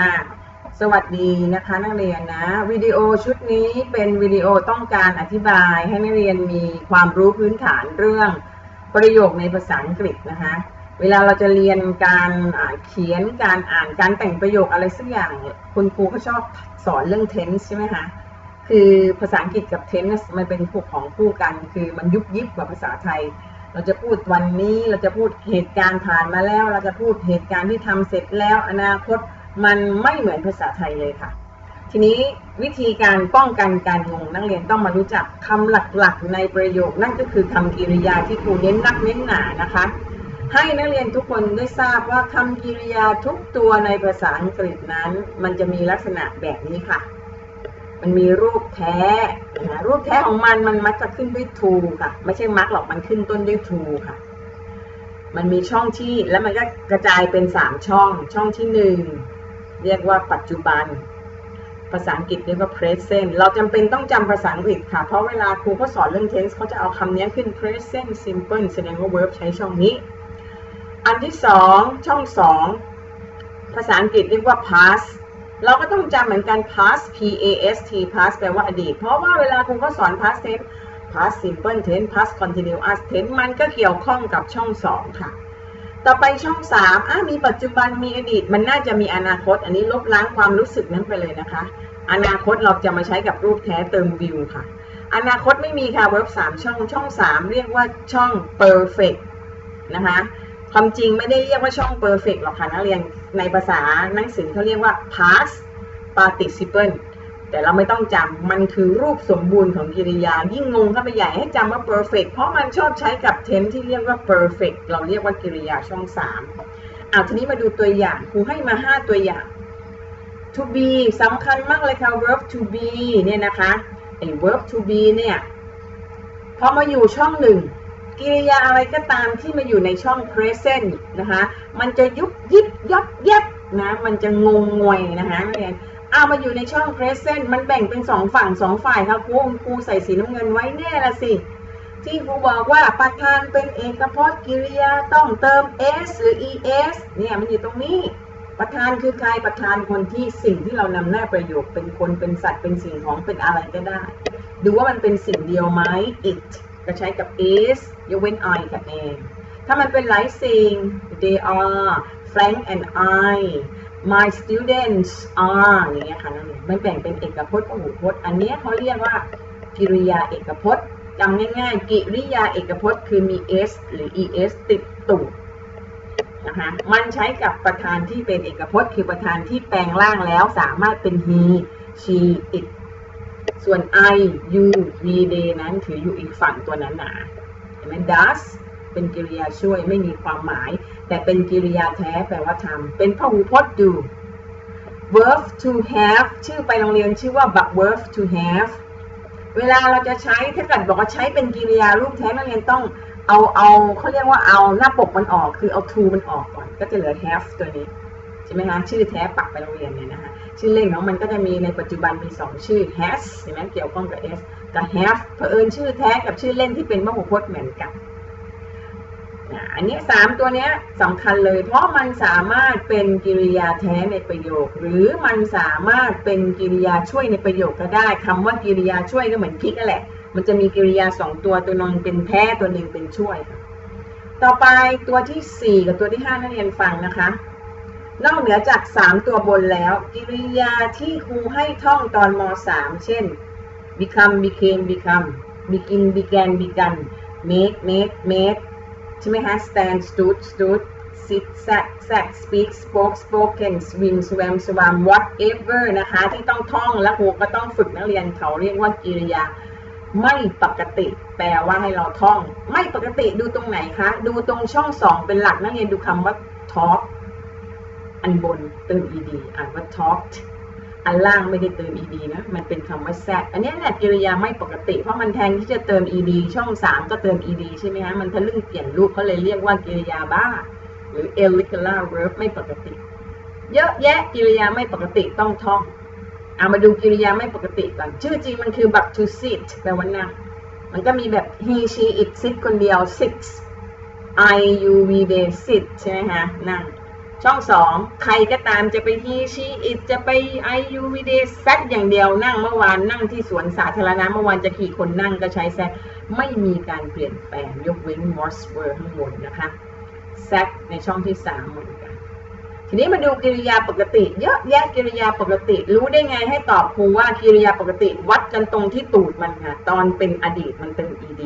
อ่าสวัสดีนะคะนักเรียนนะวิดีโอชุดนี้เป็นวิดีโอต้องการอธิบายให้นักเรียนมีความรู้พื้นฐานเรื่องประโยคในภาษาอังกฤษนะคะเวลาเราจะเรียนการเขียนการอ่านการแต่งประโยคอะไรสักอย่างคุณครูเขาชอบสอนเรื่อง tense ใช่ไหมคะคือภาษาอังกฤษกับ tense มันเป็นพวกของคู่กัน คือมันยุบยิบกว่าภาษาไทย เราจะพูดวันนี้เราจะพูดเหตุการณ์ผ่านมาแล้ว เราจะพูดเหตุการณ์ที่ทำเสร็จแล้วอนาคต มันไม่เหมือนภาษาไทยเลยค่ะ ทีนี้วิธีการป้องกันการงงนักเรียนต้องมารู้จักคำหลักๆในประโยค นั่นก็คือคำกริยาที่ครูเน้นนักเน้นหนานะคะ ให้นักเรียนทุกคนได้ทราบว่าคำกริยาทุกตัวในภาษาอังกฤษนั้น มันจะมีลักษณะแบบนี้ค่ะ มันมีรูปแท้นะรูปแท้ของมันมันมักจะขึ้นด้วย to ค่ะ ไม่ใช่มักหรอกมันขึ้นต้นด้วย to ค่ะมันมีช่องที่แล้วมันก็กระจายเป็น 3 ช่อง ช่องที่ 1 เรียกว่าปัจจุบัน ภาษาอังกฤษเรียกว่า present เราจำเป็นต้องจำภาษาอังกฤษค่ะ เพราะเวลาครูเขาสอนเรื่อง tense เขาจะเอาคำนี้ขึ้น present simple แสดงว่า verb ใช้ช่องนี้ อันที่สองช่องสองภาษาอังกฤษเรียกว่า past เราก็ต้องจำเหมือนกัน past p a s t past แปลว่าอดีต เพราะว่าเวลาครูเขาสอน past tense past simple tense past continuous tense มันก็เกี่ยวข้องกับช่องสองค่ะ ต่อไปช่องสามอะมีปัจจุบันมีอดีต มันน่าจะมีอนาคต อันนี้ลบล้างความรู้สึกนั้นไปเลยนะคะ อนาคตเราจะมาใช้กับรูปแท้เติม will ค่ะ อนาคตไม่มีค่ะ verb สามช่องช่องสามเรียกว่าช่อง perfect นะคะ ความจริงไม่ได้เรียกว่าช่อง perfect หรอกค่ะนักเรียนในภาษาหนังสือเขาเรียกว่า past participle แต่เราไม่ต้องจำมันคือรูปสมบูรณ์ของกิริยา ยิ่งงงเข้าไปใหญ่ให้จำว่า perfect เพราะมันชอบใช้กับ tense ที่เรียกว่า perfect เราเรียกว่ากิริยาช่อง3เอาทีนี้มาดูตัวอย่างครูให้มา 5 ตัวอย่าง to be สำคัญมากเลยค่ะ verb to be เนี่ยนะคะไอ้ verb to be เนี่ยพอมาอยู่ช่องหนึ่งกิริยาอะไรก็ตามที่มาอยู่ในช่อง present นะคะ มันจะยุบยิบยับเย็บนะ มันจะงงงวยนะคะนักเรียน เอามาอยู่ในช่อง present มันแบ่งเป็นสองฝั่งสองฝ่ายครับครูครูใส่สีน้ำเงินไว้แน่ละสิ ที่ครูบอกว่าประธานเป็นเอกพจน์กิริยาต้องเติม s หรือ es เนี่ยมันอยู่ตรงนี้ ประธานคือใครประธานคนที่สิ่งที่เรานำหน้าประโยคเป็นคนเป็นสัตว์เป็นสิ่งของเป็นอะไรก็ได้ ดูว่ามันเป็นสิ่งเดียวไหม it ก็ใช้กับ is ยกเว้น I กับ a ถ้ามันเป็นหลายสิ่ง they are Frank and I my students are อย่างเงี้ยค่ะนั่นเองมันแบ่งเป็นเอกพจน์กับหูพจน์ อันเนี้ยเขาเรียกว่ากิริยาเอกพจน์จำง่ายๆ กิริยาเอกพจน์คือมี s หรือ es ติดตูดนะคะมันใช้กับประธานที่เป็นเอกพจน์ คือประธานที่แปลงร่างแล้วสามารถเป็น he she it ส่วน I you we they นั้นถืออยู่อีกฝั่งตัวนั้นหนาเห็นไหม does เป็นกิริยาช่วยไม่มีความหมาย แต่เป็นกิริยาแท้แปลว่าทำเป็นพหูพจน์ do verb to have ชื่อไปโรงเรียนชื่อว่า but verb to have เวลาเราจะใช้ถ้าเกิดบอกว่าใช้เป็นกิริยารูปแท้นักเรียนต้องเอาเอาเขาเรียกว่าเอาหน้าปกมันออกคือเอา to มันออกก่อน ก็จะเหลือ have ตัวนี้ใช่ไหมคะชื่อแท้ปักไปโรงเรียนเนี่ยนะคะชื่อเล่นของมันก็จะมีในปัจจุบันมี 2 ชื่อ has ใช่ไหมเกี่ยวข้องกับ s กับ have เผอิญชื่อแท้กับชื่อเล่นที่เป็นพหูพจน์เหมือนกัน อันนี้3ตัวนี้สำคัญเลย เพราะมันสามารถเป็นกิริยาแท้ในประโยค หรือมันสามารถเป็นกิริยาช่วยในประโยคก็ได้คำว่ากิริยาช่วยก็เหมือนคลิกนั่นแหละ มันจะมีกิริยา2ตัวตัวนึงเป็นแท้ตัวหนึ่งเป็นช่วย ต่อไปตัวที่ 4 กับตัวที่ 5 นักเรียนฟังนะคะนอกเหนือจาก 3 ตัวบนแล้ว กิริยาที่ครูให้ท่องตอนม .3 เช่น become became become begin began begun make made made ใช่ไหมคะ stand stood stood sit sat sat speak spoke spoken swim swam swam whatever นะคะ ที่ต้องท่องและครูก็ต้องฝึกนักเรียนเขาเรียกว่ากิริยา ไม่ปกติ แปลว่าให้เราท่อง ไม่ปกติดูตรงไหนคะ ดูตรงช่องสองเป็นหลักนักเรียนดูคำว่า talk อันบนเติม ed อ่านว่า talked อันล่างไม่ได้เติม ed นะ มันเป็นคำว่า sad อันนี้แหละกิริยาไม่ปกติ เพราะมันแทนที่จะเติม ed ช่อง 3 ก็เติม ed ใช่ไหมฮะ มันทะลึ่งเปลี่ยนรูปเขาเลยเรียกว่ากิริยาบ้า หรือ irregular verb ไม่ปกติ เยอะแยะกิริยาไม่ปกติต้องท่อง เอามาดูกิริยาไม่ปกติก่อน ชื่อจริงมันคือแบบ to sit แปลว่านั่ง มันก็มีแบบ he she it sit คนเดียว sits I you we they sit ใช่ไหมคะนั่ง ช่องสองใครก็ตามจะไป he she it จะไป I you we they แซดอย่างเดียวนั่งเมื่อวานนั่งที่สวนสาธารณะเมื่อวานจะขี่คนนั่งก็ใช้แซดไม่มีการเปลี่ยนแปลงยกเว้น Morse word ข้างบนนะคะแซดในช่องที่สามเหมือนกัน ทีนี้มาดูกิริยาปกติ เยอะแยะกิริยาปกติ รู้ได้ไงให้ตอบครูว่ากิริยาปกติวัดกันตรงที่ตูดมันค่ะตอนเป็นอดีตมันเป็น ed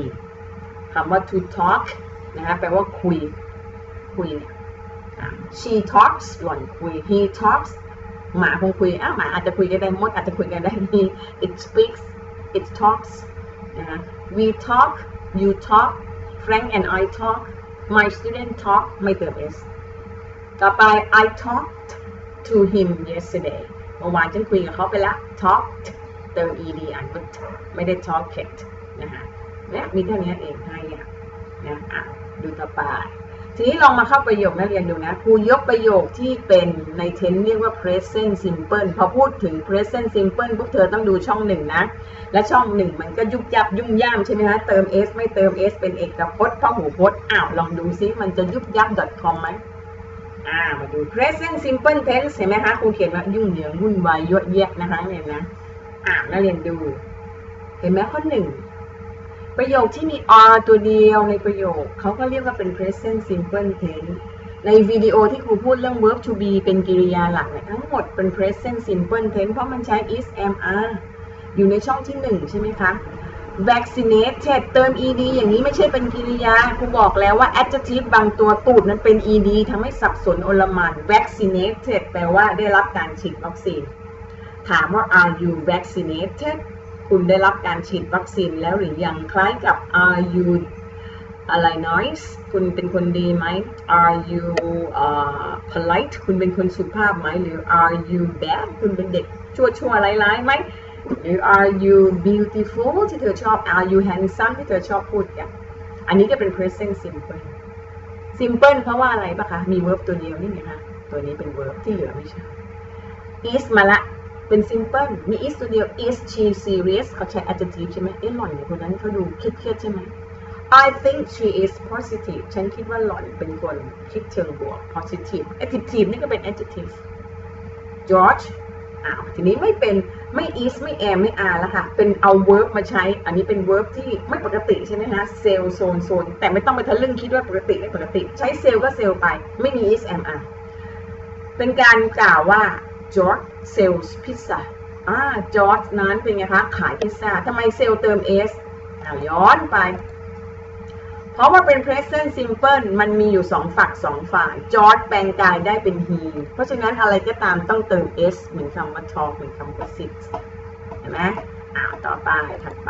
คำว่า to talk นะคะแปลว่าคุยคุยเนี่ย she talks หล่อนคุย he talks หมาคงคุยอ้าวหมาอาจจะคุยกันได้มดอาจจะคุยกันได้ he it speaks it talks นะคะ we talk you talk Frank and I talk my student talk ไม่เติม s ต่อไป I talked to him yesterday เมื่อวานฉันคุยกับเขาไปแล้ว talked เติม ed อ่านเป็นไม่ได้ talked นะคะเนี่ยมีแค่นี้เองให้อะนะอะดูต่อไป ทีนี้ลองมาเข้าประโยคนักเรียนดูนะครูยกประโยคที่เป็นในเทนเรียกว่า present simple พอพูดถึง present simple พวกเธอต้องดูช่องหนึ่งนะ และช่องหนึ่งมันก็ยุบยับยุ่งย่ามใช่ไหมคะเติม s ไม่เติม s เป็นเอกพจน์พหูพจน์อ้าวลองดูซิมันจะยุบยับ .com ไหมอ่ามาดู present simple tense เห็นไหมคะครูเขียนว่ายุ่งเหยิงวุ่นวายเยอะแยะนะคะเนี่ยนะอ่านักเรียนดู เห็นไหมข้อหนึ่ง ประโยคที่มี r ตัวเดียวในประโยค เขาก็เรียกว่าเป็น present simple tense ในวิดีโอที่ครูพูดเรื่อง verb to be เป็นกริยาหลักเนี่ยทั้งหมดเป็น present simple tense เพราะมันใช้ is am are อยู่ในช่องที่หนึ่งใช่ไหมคะ vaccinated เติม ed อย่างนี้ไม่ใช่เป็นกริยาครูบอกแล้วว่า adjective บางตัวตูดมันเป็น ed ทำให้สับสนโอลมาน vaccinated แปลว่าได้รับการฉีดวัคซีน ถามว่า are you vaccinated คุณได้รับการฉีดวัคซีนแล้วหรือยังคล้ายกับ are you อะไร nice คุณเป็นคนดีไหม are you uh, polite คุณเป็นคนสุภาพไหมหรือ are you bad คุณเป็นเด็กชั่วชั่วร้ายๆไหมหรือ are you beautiful ที่เธอชอบ are you handsome ที่เธอชอบพูดกันอันนี้ก็เป็น present simple simple เพราะว่าอะไรปะคะ มี verb ตัวเดียวนี่ไงคะ ตัวนี้เป็น verb ที่เหลือไม่ใช่ is มาละ เป็น simple มี is ตัวเดียว is she serious เขาใช้ adjective ใช่ไหมเอ๊ะหล่อนเนี่ยคนนั้นเขาดูเครียดใช่ไหม I think she is positive ฉันคิดว่าหล่อนเป็นคนคิดเชิงบวก positive adjective นี่ก็เป็น adjective George อ้าวทีนี้ไม่เป็นไม่ is ไม่ am ไม่ are แล้วค่ะ เป็นเอา verb มาใช้ อันนี้เป็น verb ที่ไม่ปกติใช่ไหมฮะเซลล์โซนโซนแต่ไม่ต้องไปทะลึ่งคิดว่าปกติไม่ปกติ ใช้เซลล์ก็เซลล์ไป ไม่มี is am are เป็นการกล่าวว่า George sells pizza อ่า George นั้นเป็นไงคะขายพิซซ่าทำไมเซลเติม s อ้าย้อนไป เพราะว่าเป็น present simple มันมีอยู่สองฝักสองฝ่าย George แปลงกายได้เป็น he เพราะฉะนั้นอะไรก็ตามต้องเติม s เหมือนคำว่า talk เหมือนคำว่า sit เห็นไหมอ้าวต่อไปถัดไป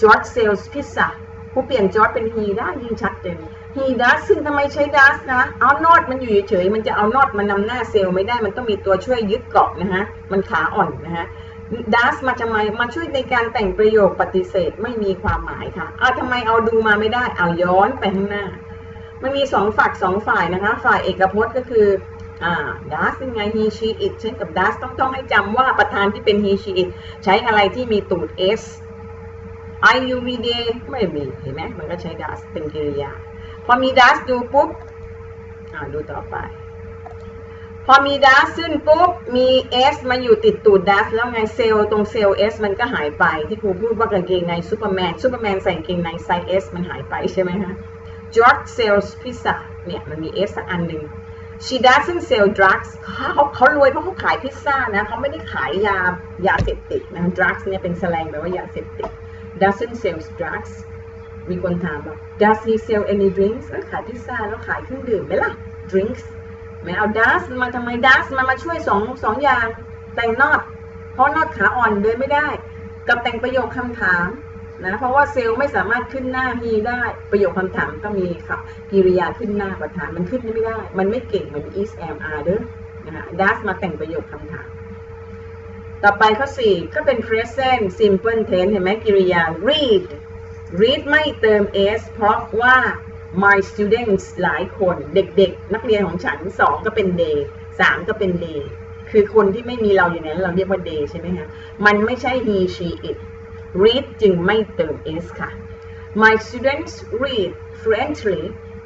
George sells pizza ผู้เปลี่ยน George เป็น he ได้ยิ่งชัดเจน he does ซึ่งทำไมใช้ does นะ เอา not มันอยู่เฉยๆ มันจะเอา not มานนำหน้าเซลล์ไม่ได้ มันต้องมีตัวช่วยยึดเกาะนะฮะ มันขาอ่อนนะฮะ does มาทำไมมาช่วยในการแต่งประโยคปฏิเสธไม่มีความหมายค่ะเอาทำไมเอาดูมาไม่ได้ เอาย้อนไปข้างหน้า มันมีสองฝักสองฝ่ายนะคะ ฝ่ายเอกพจน์ก็คืออ่า does เป็นไง he she it เช่นกับ does ต้องต้องให้จำว่าประธานที่เป็น he she it ใช้อะไรที่มีตูด s I u v d ไม่มีเห็นไหมมันก็ใช้ does เป็นกริยา พอมี does ดูปุ๊บอ่าดูต่อไป พอมี does ขึ้นปุ๊บ มี s มาอยู่ติดตูด does แล้วไงเซลล์ตรงเซลล์ s มันก็หายไปที่ครูพูดว่ากางเกงในซูเปอร์แมนซูเปอร์แมนใส่กางเกงในไซส์ s มันหายไปใช่ไหมฮะ George sells pizza เนี่ยมันมี s สักอันหนึ่ง she doesn't sell drugs เขาเขารวยเพราะเขาขายพิซซ่านะเขาไม่ได้ขายยายาเสพติดนะ drugs เนี่ยเป็นแสลงแปลว่ายาเสพติด doesn't sell drugs มีคนถามว่า does he sell any drinks ขายพิซซ่าแล้วขายเครื่องดื่มไหมล่ะ drinks ไม่เอา does มาทำไม does มามาช่วยสองสองอย่าง แต่ง not เพราะ not ขาอ่อนเดินไม่ได้ กับแต่งประโยคคำถามนะเพราะว่าเซลล์ไม่สามารถขึ้นหน้า he ได้ประโยคคำถามต้องมีครับกิริยาขึ้นหน้าประธานมันขึ้นไม่ได้ มันไม่เก่งเหมือน is am are เด้อนะฮะ does มาแต่งประโยคคำถาม ต่อไปข้อ 4 ก็เป็น present simple tense เห็นไหมกิริยา read read ไม่เติม s เพราะว่า my students หลายคนเด็กๆ นักเรียนของฉัน 2 ก็เป็น they 3 ก็เป็น they คือคนที่ไม่มีเราอยู่ในนั้นเราเรียกว่า they ใช่ไหมคะมันไม่ใช่ he she it read จึงไม่เติม s ค่ะ my students read fluently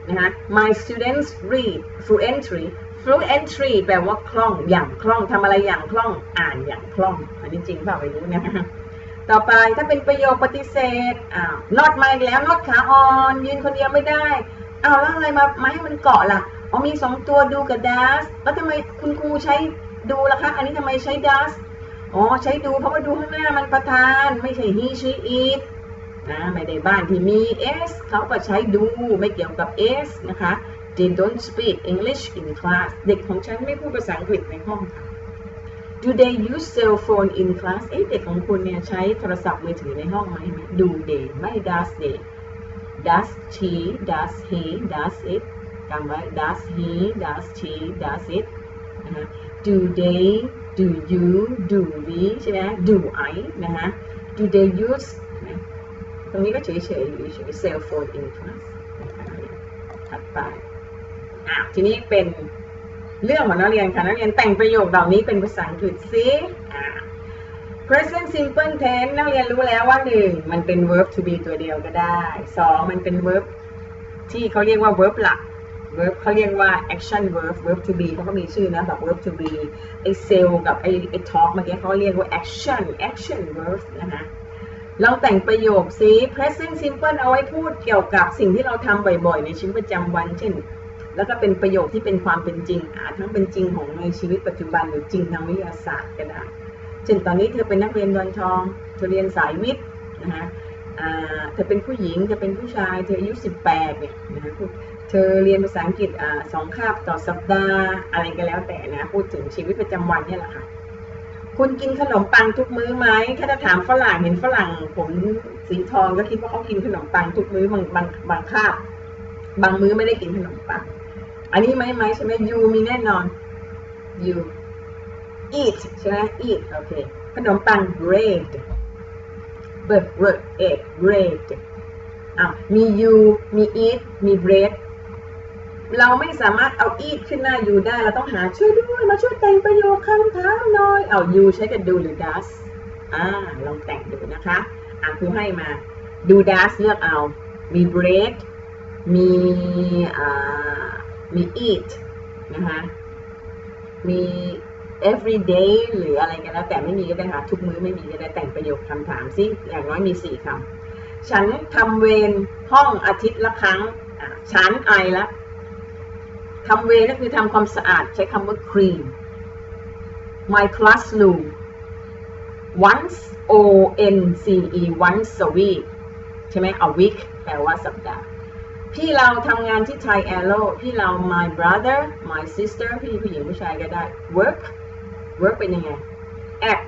นะคะ my students read fluently fluently แปลว่าคล่องอย่างคล่องทำอะไรอย่างคล่องอ่านอย่างคล่อง อันนี้จริงเปล่าไม่รู้นะ ต่อไปถ้าเป็นประโยคปฏิเสธอ้าวนอดมาอีกแล้วนอดขาอ่อนยืนคนเดียวไม่ได้อ้าวแล้วอะไรมามาให้มันเกาะล่ะอ๋อมีสองตัวดูกับดัสแล้วทำไมคุณครูใช้ดูล่ะคะ อันนี้ทำไมใช้ดัสอ๋อใช้ดูเพราะว่าดูข้างหน้ามันประธานไม่ใช่ he she it นะไม่ได้บ้านที่มี s เขาก็ใช้ดูไม่เกี่ยวกับ s นะคะ they don't speak English in class เด็กของฉันไม่พูดภาษาอังกฤษในห้องค่ะ do they use cell phone in class เอ๊ะเด็กของคุณเนี่ยใช้โทรศัพท์มือถือในห้องไหมดู they ไม่ does they does she does he does it จำไว้ does he does she does it do they do you do we ใช่ไหม do I นะคะ do they use ตรงนี้ก็เฉยๆอยู่เฉย cell phone in class ถัดไปอะทีนี้เป็น เรื่องของนักเรียนค่ะนักเรียนแต่งประโยคเหล่านี้เป็นภาษาอังกฤษซิ present simple tense นักเรียนรู้แล้วว่าหนึ่งมันเป็น verb to be ตัวเดียวก็ได้สองมันเป็น verb ที่เขาเรียกว่า verb หลัก verb เขาเรียกว่า action verb verb to be เขาก็มีชื่อนะแบบ verb to be ไอ cell กับไอไอ talk เมื่อกี้เขาเรียกว่า action action verb นะคะลองแต่งประโยคซิ present simple เอาไว้พูดเกี่ยวกับสิ่งที่เราทำบ่อยๆ ในชีวิตประจำวัน เช่น แล้วก็เป็นประโยคที่เป็นความเป็นจริงอาจทั้งเป็นจริงของในชีวิตปัจจุบันหรือจริงทางวิทยาศาสตร์ก็ได้เช่นตอนนี้เธอเป็นนักเรียนดอนทอง เธอเรียนสายวิทย์นะคะเธอเป็นผู้หญิงเธอเป็นผู้ชาย เธออายุ 18เนี่ยนะเธอเรียนภาษาอังกฤษอสองคาบต่อสัปดาห์อะไรก็แล้วแต่นะพูดถึงชีวิตประจำวันเนี่ยแหละค่ะคุณกินขนมปังทุกมื้อไหมถ้าจะถามฝรั่งเห็นฝรั่งผมสีทองก็คิดว่าเขากินขนมปังทุกมื้อบางบางบางคาบบางมื้อไม่ได้กินขนมปัง อันนี้ไหมไหมใช่ไหม you มีแน่นอน you eat ใช่ไหม eat โอเค ขนมปัง bread bread bread bread อ้ามี you มี eat มี bread เราไม่สามารถเอา eat ขึ้นหน้า you ได้ เราต้องหาช่วยด้วย มาช่วยแต่งประโยคคำถามหน่อย เอา you ใช้กับ do หรือ does อ่า ลองแต่งดูนะคะ อ่าครูให้มา do does เลือกเอา มี bread มีอ่า มี eat นะคะมี every day หรืออะไรกันแล้ว แต่ไม่มีก็ได้ค่ะทุกมื้อไม่มีก็ได้แต่งประโยคคำถามซิอย่างน้อยมีสี่คำฉันทำเวรห้องอาทิตย์ละครั้งฉันไอละทำเวรก็คือทำความสะอาดใช้คำว่า clean my classroom once o n c e once a week ใช่ไหม a week แปลว่าสัปดาห์ พี่เราทำงานที่ Thai Aero พี่เรา my brother my sister พี่ผู้หญิงผู้ชายก็ได้ work work เป็นยังไง at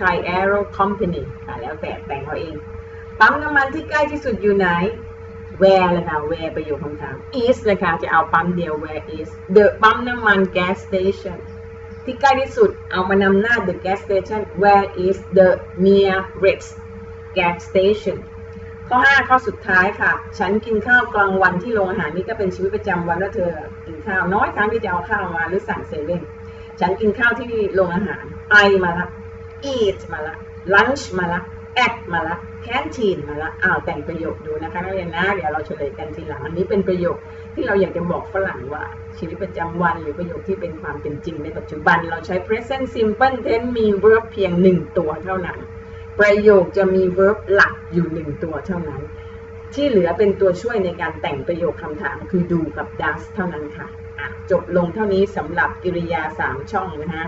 Thai Aero Company ค่แล้วแต่แต่งเขาเอง ปั๊มน้ำมันที่ใกล้ที่สุดอยู่ไหน where เลยค่ะ where ประโยคคำถาม is เลยค่ะ จะเอาปั๊มเดียว where is the ปั๊มน้ำมัน gas station ที่ใกล้ที่สุด เอามานำหน้า the gas station where is the nearest gas station ข้อ5ข้อสุดท้ายค่ะ ฉันกินข้าวกลางวันที่โรงอาหารนี่ก็เป็นชีวิตประจำวันว่าเธอกินข้าวน้อยครั้งที่จะเอาข้าวมาหรือสั่งเซเว่นฉันกินข้าวที่โรงอาหาร I มาละ eat มาละ lunch มาละ at มาละ canteen มาละอ้าวแต่งประโยคดูนะคะนักเรียนนะเดี๋ยวเราเฉลยกันทีหลังอันนี้เป็นประโยคที่เราอยากจะบอกฝรั่งว่า ชีวิตประจำวันหรือประโยคที่เป็นความเป็นจริงในปัจจุบัน เราใช้ present simple tense มี verb เพียงหนึ่งตัวเท่านั้น ประโยคจะมี verb หลักอยู่หนึ่งตัวเท่านั้น ที่เหลือเป็นตัวช่วยในการแต่งประโยคคำถามคือดูกับ does เท่านั้นค่ะะจบลงเท่านี้สำหรับกิริยา 3 ช่องนะฮะ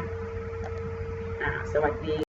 สวัสดี